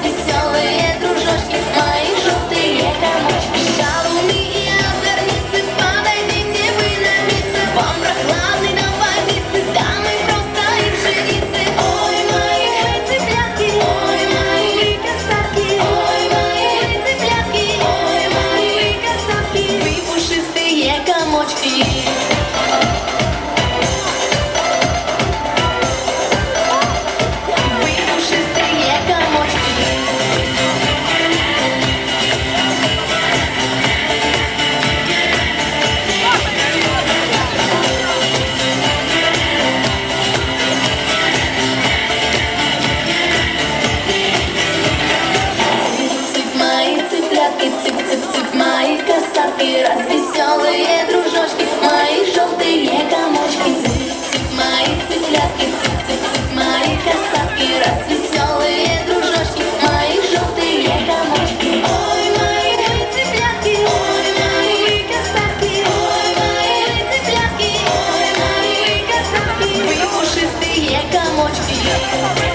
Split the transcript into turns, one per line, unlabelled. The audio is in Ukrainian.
веселые дружочки. перчатки, цып-цып-цып, мои косатки, развеселые дружочки, мои желтые комочки, цып-цып, мои цыплятки, цып-цып-цып, мои косатки, развеселые дружочки, мои желтые комочки. Ой, мои цыплятки, ой, мои косатки, ой, мои цыплятки, ой, мои косатки, вы пушистые комочки.